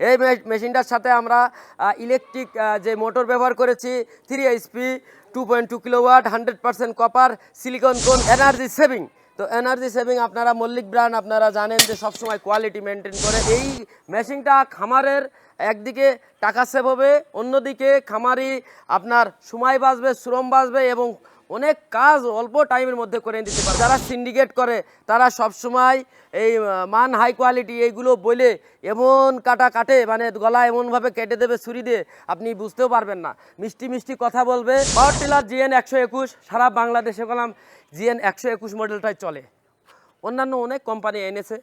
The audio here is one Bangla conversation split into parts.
এই মেশিনটার সাথে আমরা ইলেকট্রিক যে মোটর ব্যবহার করেছি three HP two point two kilowatt hundred percent copper silicon কোন এনার্জি সেভিং তো এনার্জি সেভিং আপনারা মল্লিক ব্র্যান্ড আপনারা জানেন যে সবসময় কোয়ালিটি মেনটেন করে। এই মেশিনটা খামারের একদিকে টাকা সেভ হবে, অন্যদিকে খামারি আপনার সময় বাঁচবে, শ্রম বাঁচবে এবং অনেক কাজ অল্প টাইমের মধ্যে করে দিতে পারে। যারা সিন্ডিকেট করে, তারা সব সময় এই মান হাই কোয়ালিটি এইগুলো বলে এমন কাটা কাটে মানে গলা এমনভাবে কেটে দেবে, ছুরি দিয়ে, আপনি বুঝতেও পারবেন না। মিষ্টি মিষ্টি কথা বলবে। পাওয়ার টিলার জিএন একশো একুশ, সারা বাংলাদেশে গেলাম জিএন একশো একুশ মডেলটাই চলে। অন্যান্য অনেক কোম্পানি এনেছে।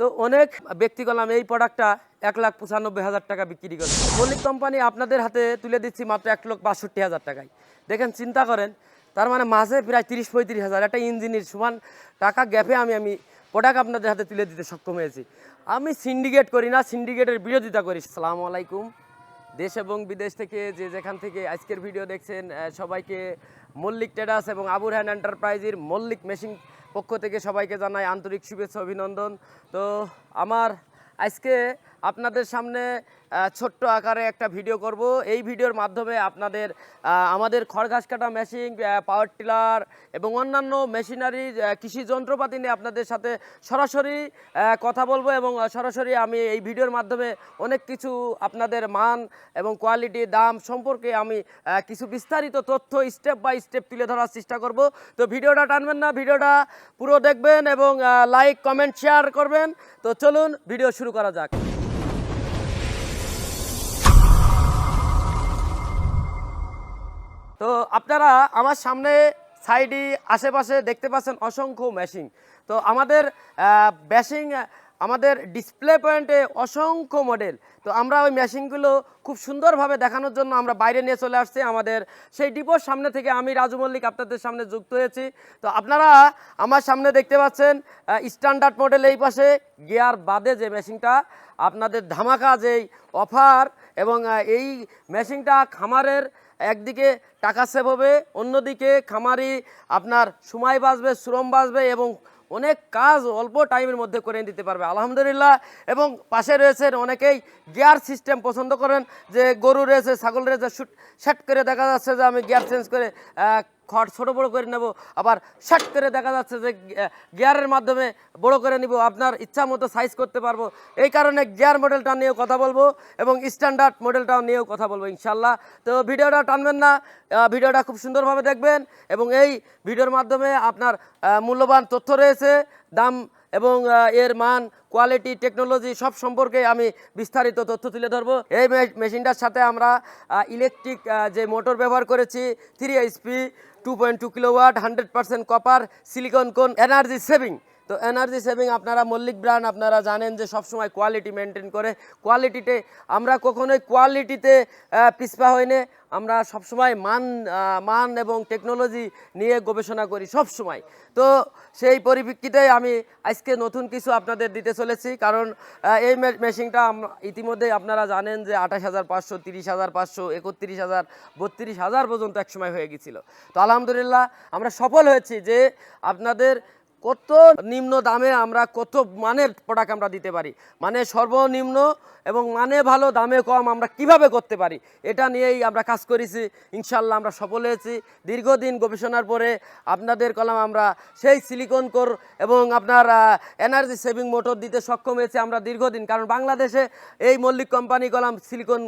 তো অনেক ব্যক্তি করলাম এই প্রোডাক্টটা এক লাখ পঁচানব্বই হাজার টাকা বিক্রি করে মল্লিক কোম্পানি আপনাদের হাতে তুলে দিচ্ছি মাত্র এক লক্ষ বাষট্টি হাজার টাকায়। দেখেন, চিন্তা করেন তার মানে মাসে প্রায় তিরিশ পঁয়ত্রিশ হাজার। একটা ইঞ্জিনের সমান টাকা গ্যাপে আমি আমি প্রোডাক্ট আপনাদের হাতে তুলে দিতে সক্ষম হয়েছি। আমি সিন্ডিকেট করি না সিন্ডিকেটের বিরোধিতা করি। সালামু আলাইকুম। দেশ এবং বিদেশ থেকে যে যেখান থেকে আজকের ভিডিও দেখছেন সবাইকে মল্লিক ট্রেডার্স এবং আবুর হ্যান্ড এন্টারপ্রাইজের মল্লিক মেশিন পক্ষ থেকে সবাইকে জানাই আন্তরিক শুভেচ্ছা, অভিনন্দন। তো আমার আজকে আপনাদের সামনে ছোট্ট আকারে একটা ভিডিও করব। এই ভিডিওর মাধ্যমে আপনাদের আমাদের খড় ঘাস কাটা মেশিন পাওয়ার টিলার এবং অন্যান্য মেশিনারি কৃষি যন্ত্রপাতি নিয়ে আপনাদের সাথে সরাসরি কথা বলব এবং সরাসরি আমি এই ভিডিওর মাধ্যমে অনেক কিছু আপনাদের মান এবং কোয়ালিটি দাম সম্পর্কে আমি কিছু বিস্তারিত তথ্য স্টেপ বাই স্টেপ তুলে ধরার চেষ্টা করব। তো ভিডিওটা টানবেন না, ভিডিওটা পুরো দেখবেন এবং লাইক কমেন্ট শেয়ার করবেন। তো চলুন ভিডিও শুরু করা যাক। তো আপনারা আমার সামনে সাইডে আশেপাশে দেখতে পাচ্ছেন অসংখ্য মেশিন তো আমাদের ব্যাশিং আমাদের ডিসপ্লে পয়েন্টে অসংখ্য মডেল তো আমরা ওই মেশিনগুলো খুব সুন্দরভাবে দেখানোর জন্য আমরা বাইরে নিয়ে চলে আসছি আমাদের। সেই ডিপোর সামনে থেকে আমি রাজু মল্লিক আপনাদের সামনে যুক্ত হয়েছি। তো আপনারা আমার সামনে দেখতে পাচ্ছেন স্ট্যান্ডার্ড মডেল এই পাশে গিয়ার বাদে যে মেশিনটা আপনাদের ধামাকা যেই অফার এবং এই মেশিনটা খামারের একদিকে টাকা সেভ হবে, অন্যদিকে খামারি আপনার সময় বাঁচবে, শ্রম বাঁচবে এবং অনেক কাজ অল্প টাইমের মধ্যে করে দিতে পারবে। আলহামদুলিল্লাহ। এবং পাশে রয়েছেন অনেকেই গিয়ার সিস্টেম পছন্দ করেন, যে গরু রয়েছে, ছাগল রয়েছে, শুট শ্যাট করে দেখা যাচ্ছে যে আমি গিয়ার চেঞ্জ করে খড় ছোট বড় করে নেব। আবার শ্যাট করে দেখা যাচ্ছে যে গিয়ারের মাধ্যমে বড় করে নিব। আপনার ইচ্ছা মতো সাইজ করতে পারব। এই কারণে গিয়ার মডেলটা নিয়েও কথা বলব এবং স্ট্যান্ডার্ড মডেলটাও নিয়েও কথা বলব ইনশাল্লাহ তো ভিডিওটা টানবেন না ভিডিওটা খুব সুন্দরভাবে দেখবেন এবং এই ভিডিওর মাধ্যমে আপনার মূল্যবান তথ্য রয়েছে, দাম এবং এর মান কোয়ালিটি টেকনোলজি সব সম্পর্কে আমি বিস্তারিত তথ্য তুলে ধরবো। এই মেশিনটার সাথে আমরা ইলেকট্রিক যে মোটর ব্যবহার করেছি three HP two point two kilowatt hundred percent copper silicon কোন এনার্জি সেভিং তো এনার্জি সেভিং আপনারা মল্লিক ব্র্যান্ড আপনারা জানেন যে সবসময় কোয়ালিটি মেনটেন করে। কোয়ালিটিতে আমরা কখনোই কোয়ালিটিতে পিছপা হইনে আমরা সবসময় মান মান এবং টেকনোলজি নিয়ে গবেষণা করি সব সময় তো সেই পরিপ্রেক্ষিতে আমি আজকে নতুন কিছু আপনাদের দিতে চলেছি। কারণ এই মেশিনটা আম- ইতিমধ্যে আপনারা জানেন যে আঠাশ হাজার পাঁচশো, তিরিশ হাজার পাঁচশো, একত্রিশ হাজার, বত্রিশ হাজার পর্যন্ত একসময় হয়ে গেছিল। তো আলহামদুলিল্লাহ আমরা সফল হয়েছি যে আপনাদের কত নিম্ন দামে আমরা কত মানের প্রোডাক্ট আমরা দিতে পারি? মানে সর্বনিম্ন এবং মানে ভালো, দামে কম আমরা কীভাবে করতে পারি? এটা নিয়েই আমরা কাজ করেছি। ইনশাল্লাহ আমরা সফল হয়েছি। দীর্ঘদিন গবেষণার পরে আপনাদের কলাম আমরা সেই সিলিকন কোর এবং আপনার এনার্জি সেভিং মোটর দিতে সক্ষম হয়েছে আমরা দীর্ঘদিন। কারণ বাংলাদেশে এই মল্লিক কোম্পানি কলাম সিলিকন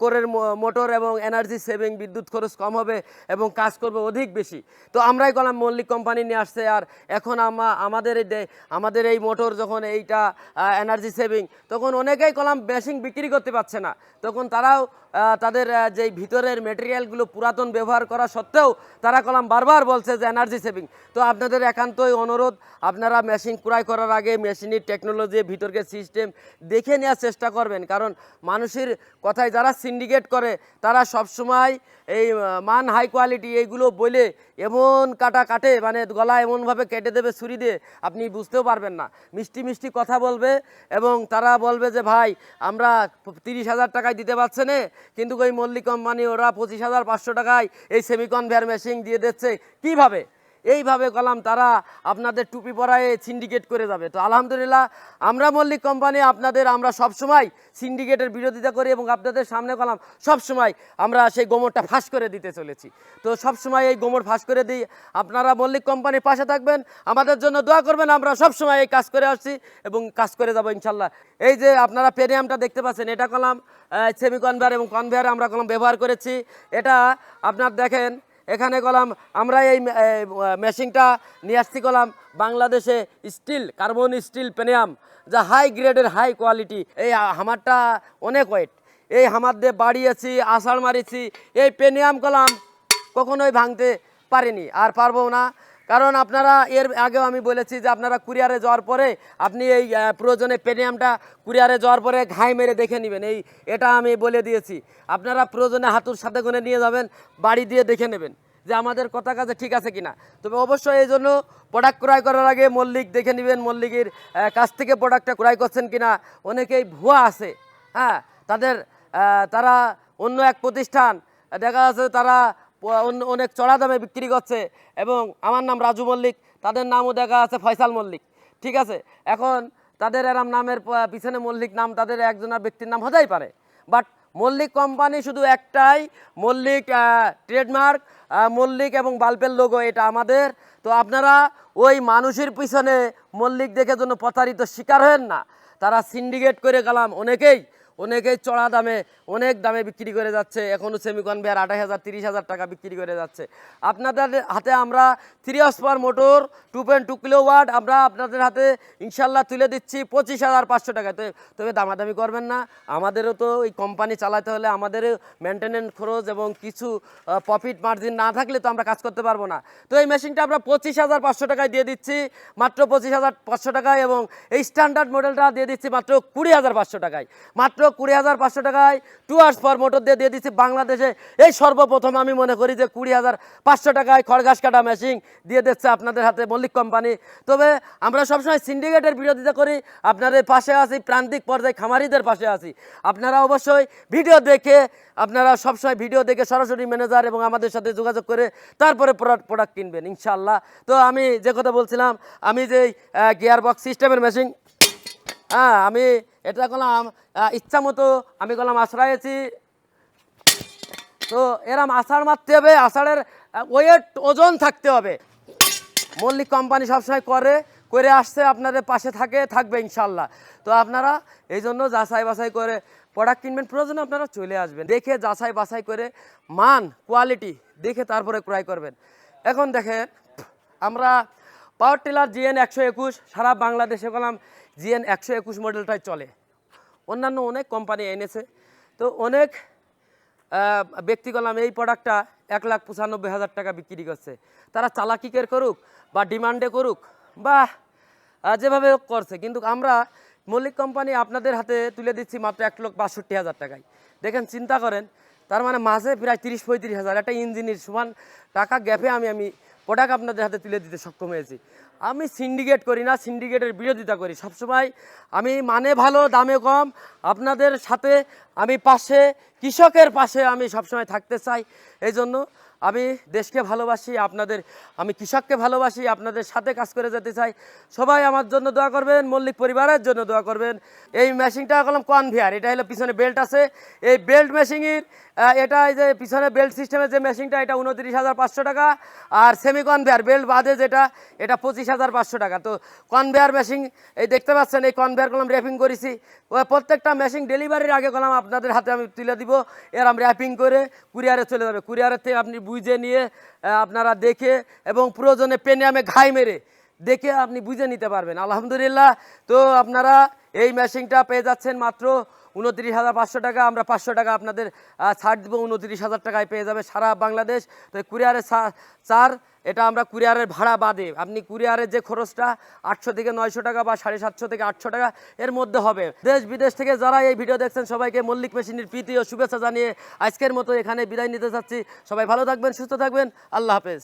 কোরের মোটর এবং এনার্জি সেভিং বিদ্যুৎ খরচ কম হবে এবং কাজ করবে অধিক বেশি। তো আমরাই কলাম মল্লিক কোম্পানি নিয়ে আসছে আর এখন আমা আমাদের আমাদের এই মোটর যখন এইটা এনার্জি সেভিং তখন অনেকেই কলাম বেশিং বিক্রি করতে পারছে না। তখন তারাও তাদের যেই ভিতরের মেটেরিয়ালগুলো পুরাতন ব্যবহার করা সত্ত্বেও তারা কলাম বারবার বলছে যে এনার্জি সেভিং তো আপনাদের একান্তই অনুরোধ, আপনারা মেশিন ক্রয় করার আগে মেশিনের টেকনোলজি ভিতরকে সিস্টেম দেখে নেওয়ার চেষ্টা করবেন। কারণ মানুষের কথায় যারা সিন্ডিকেট করে, তারা সবসময় এই মান হাই কোয়ালিটি এইগুলো বলে এমন কাটা কাটে মানে গলা এমনভাবে কেটে দেবে ছুরি দিয়ে, আপনি বুঝতেও পারবেন না। মিষ্টি মিষ্টি কথা বলবে এবং তারা বলবে যে, ভাই আমরা তিরিশ হাজার টাকায় দিতে পারছে না। কিন্তু ওই মল্লিক কোম্পানি ওরা পঁচিশ হাজার পাঁচশো টাকায় এই সেমিকনভেয়ার মেশিন দিয়ে দিচ্ছে। কীভাবে? এইভাবে কলাম, তারা আপনাদের টুপি পরায় সিন্ডিকেট করে যাবে। তো আলহামদুলিল্লাহ, আমরা মল্লিক কোম্পানি আপনাদের, আমরা সবসময় সিন্ডিকেটের বিরোধিতা করি এবং আপনাদের সামনে কলাম, সবসময় আমরা সেই গোমরটা ফাঁস করে দিতে চলেছি। তো সবসময় এই গোমর ফাঁস করে দিই। আপনারা মল্লিক কোম্পানির পাশে থাকবেন, আমাদের জন্য দোয়া করবেন, আমরা সবসময় এই কাজ করে আসছি এবং কাজ করে যাব ইনশাল্লাহ এই যে আপনারা পেরিয়ামটা দেখতে পাচ্ছেন, এটা কলাম সেমি কনভেয়ার এবং কনভেয়ার আমরা কলাম ব্যবহার করেছি। এটা, আপনার দেখেন এখানে কলাম আমরা এই মেশিনটা নিয়ে আসছি কলাম বাংলাদেশে স্টিল, কার্বন স্টিল পেনিয়াম, যা হাই গ্রেডের হাই কোয়ালিটি এই হামারটা অনেক ওয়েট এই হামার দিয়ে বাড়িয়েছি, আষাঢ় মারিছি, এই পেনিয়াম কলাম কখনোই ভাঙতে পারিনি, আর পারব না। কারণ আপনারা এর আগেও আমি বলেছি যে আপনারা কুরিয়ারে যাওয়ার পরে আপনি এই প্রয়োজনে পেনিয়ামটা কুরিয়ারে যাওয়ার পরে ঘাই মেরে দেখে নেবেন। এই, এটা আমি বলে দিয়েছি। আপনারা প্রয়োজনে হাতুর সাথে করে নিয়ে যাবেন, বাড়ি দিয়ে দেখে নেবেন যে আমাদের কথা কাজে ঠিক আছে কিনা। তবে অবশ্যই এই জন্য প্রোডাক্ট ক্রয় করার আগে মল্লিক দেখে নেবেন, মল্লিকের কাছ থেকে প্রোডাক্টটা ক্রয় করছেন কিনা। অনেকেই ভুয়া আছে হ্যাঁ? তাদের তারা অন্য এক প্রতিষ্ঠান, দেখা যাচ্ছে তারা অনেক চড়া দামে বিক্রি করছে। এবং আমার নাম রাজু মল্লিক, তাদের নামও দেখা আছে ফয়সাল মল্লিক। ঠিক আছে? এখন তাদের এরম নামের পিছনে মল্লিক নাম, তাদের একজনের ব্যক্তির নাম হতেই পারে। বাট মল্লিক কোম্পানি শুধু একটাই, মল্লিক ট্রেডমার্ক মল্লিক এবং বাল্বের লোগো এটা আমাদের। তো আপনারা ওই মানুষের পিছনে মল্লিক দেখে জন্য প্রতারিত শিকার হয়েন না। তারা সিন্ডিকেট করে গেলাম অনেকেই। অনেকেই চড়া দামে, অনেক দামে বিক্রি করে যাচ্ছে। এখনও সেমিকন বেয়ার আঠাশ হাজার, তিরিশ হাজার টাকা বিক্রি করে যাচ্ছে। আপনাদের হাতে আমরা three power motor two point two kilowatt আমরা আপনাদের হাতে ইনশাল্লাহ তুলে দিচ্ছি পঁচিশ হাজার পাঁচশো টাকায়। তবে দামাদামি করবেন না। আমাদেরও তো এই কোম্পানি চালাতে হলে আমাদেরও মেনটেনেন্স খরচ এবং কিছু প্রফিট মার্জিন না থাকলে তো আমরা কাজ করতে পারব না। তো এই মেশিনটা আমরা পঁচিশ হাজার পাঁচশো টাকায় দিয়ে দিচ্ছি, মাত্র পঁচিশ হাজার পাঁচশো টাকায় এবং এই স্ট্যান্ডার্ড মডেলটা দিয়ে দিচ্ছি মাত্র কুড়ি হাজার পাঁচশো টাকায়। মাত্র কুড়ি হাজার পাঁচশো টাকায় টু আর্স পর মোটর দিয়ে দিয়ে দিচ্ছি বাংলাদেশে। এই সর্বপ্রথম আমি মনে করি যে কুড়ি হাজার পাঁচশো টাকায় খড়গাছ কাটা মেশিন দিয়ে দিচ্ছে আপনাদের হাতে মল্লিক কোম্পানি তবে আমরা সবসময় সিন্ডিকেটের বিরোধিতা করি, আপনাদের পাশে আছি, প্রান্তিক পর্যায়ে খামারিদের পাশে আছি। আপনারা অবশ্যই ভিডিও দেখে, আপনারা সবসময় ভিডিও দেখে সরাসরি ম্যানেজার এবং আমাদের সাথে যোগাযোগ করে তারপরে প্রোডাক্ট কিনবেন ইনশাল্লাহ তো আমি যে কথা বলছিলাম, আমি যে গিয়ার বক্স সিস্টেমের মেশিন হ্যাঁ আমি এটা করলাম ইচ্ছা মতো আমি করলাম আশ্রয়েছি তো এরম আষাঢ় মারতে হবে আষাঢ়ের ওয়েট ওজন থাকতে হবে। মল্লিক কোম্পানি সবসময় করে করে আসছে, আপনাদের পাশে থাকে, থাকবে ইনশাল্লাহ। তো আপনারা এই জন্য যাচাই বাছাই করে প্রোডাক্ট কিনবেন, প্রয়োজনে আপনারা চলে আসবেন। দেখে যাচাই বাছাই করে মান কোয়ালিটি দেখে তারপরে ক্রয় করবেন। এখন দেখেন, আমরা পাওয়ার টিলার জিএন একশো একুশ, সারা বাংলাদেশে বললাম জিএন একশো একুশ মডেলটাই চলে। অন্যান্য অনেক কোম্পানি এনেছে। তো অনেক আহ, ব্যক্তি করলাম এই প্রোডাক্টটা এক লাখ পঁচানব্বই হাজার টাকা বিক্রি করছে। তারা চালাকিকের করুক বা ডিমান্ডে করুক বা যেভাবে করছে। কিন্তু আমরা মল্লিক কোম্পানি আপনাদের হাতে তুলে দিচ্ছি মাত্র এক লক্ষ বাষট্টি হাজার টাকায়। দেখেন চিন্তা করেন তার মানে মাসে প্রায় তিরিশ পঁয়ত্রিশ হাজার। একটা ইঞ্জিনের সমান টাকা গ্যাপে আমি আমি প্রোডাক্ট আপনাদের হাতে তুলে দিতে সক্ষম হয়েছি। আমি সিন্ডিকেট করি না সিন্ডিকেটের বিরোধিতা করি। সবসময় আমি মানে ভালো, দামে কম, আপনাদের সাথে আমি পাশে, কৃষকের পাশে আমি সবসময় থাকতে চাই। এই জন্য আমি দেশকে ভালোবাসি, আপনাদের, আমি কৃষককে ভালোবাসি, আপনাদের সাথে কাজ করে যেতে চাই। সবাই আমার জন্য দোয়া করবেন, মল্লিক পরিবারের জন্য দোয়া করবেন। এই মেশিনটা করলাম কনভেয়ার, এটা হলো পিছনে বেল্ট আছে। এই বেল্ট মেশিনের এটা যে পিছনে বেল্ট সিস্টেমের যে মেশিনটা, এটা উনত্রিশ হাজার পাঁচশো টাকা। আর সেমি কনভেয়ার বেল্ট বাদে যেটা, এটা পঁচিশ হাজার পাঁচশো টাকা। তো কনভেয়ার মেশিন এই দেখতে পাচ্ছেন, এই কনভেয়ার কলম র্যাপিং করেছি। প্রত্যেকটা মেশিন ডেলিভারির আগে কলম আপনাদের হাতে আমি তুলে দিব। এরম র্যাপিং করে কুরিয়ারে চলে যাবে। কুরিয়ারের থেকে আপনি বুঝে নিয়ে আপনারা দেখে এবং প্রয়োজনে পেনে ঘাই মেরে দেখে আপনি বুঝে নিতে পারবেন। আলহামদুলিল্লাহ, তো আপনারা এই মেশিনটা পেয়ে যাচ্ছেন মাত্র উনত্রিশ হাজার পাঁচশো টাকা, আমরা পাঁচশো টাকা আপনাদের ছাড় দেবো, উনত্রিশ হাজার টাকায় পেয়ে যাবে সারা বাংলাদেশ। তো কুরিয়ারের চার, এটা আমরা কুরিয়ারের ভাড়া বাদে, আপনি কুরিয়ারের যে খরচটা আটশো থেকে নয়শো টাকা বা সাড়ে সাতশো থেকে আটশো টাকা, এর মধ্যে হবে। দেশ বিদেশ থেকে যারা এই ভিডিও দেখছেন, সবাইকে মল্লিক মেশিনের প্রীতি ও শুভেচ্ছা জানিয়ে আজকের মতো এখানে বিদায় নিতে চাচ্ছি। সবাই ভালো থাকবেন, সুস্থ থাকবেন, আল্লাহ হাফেজ।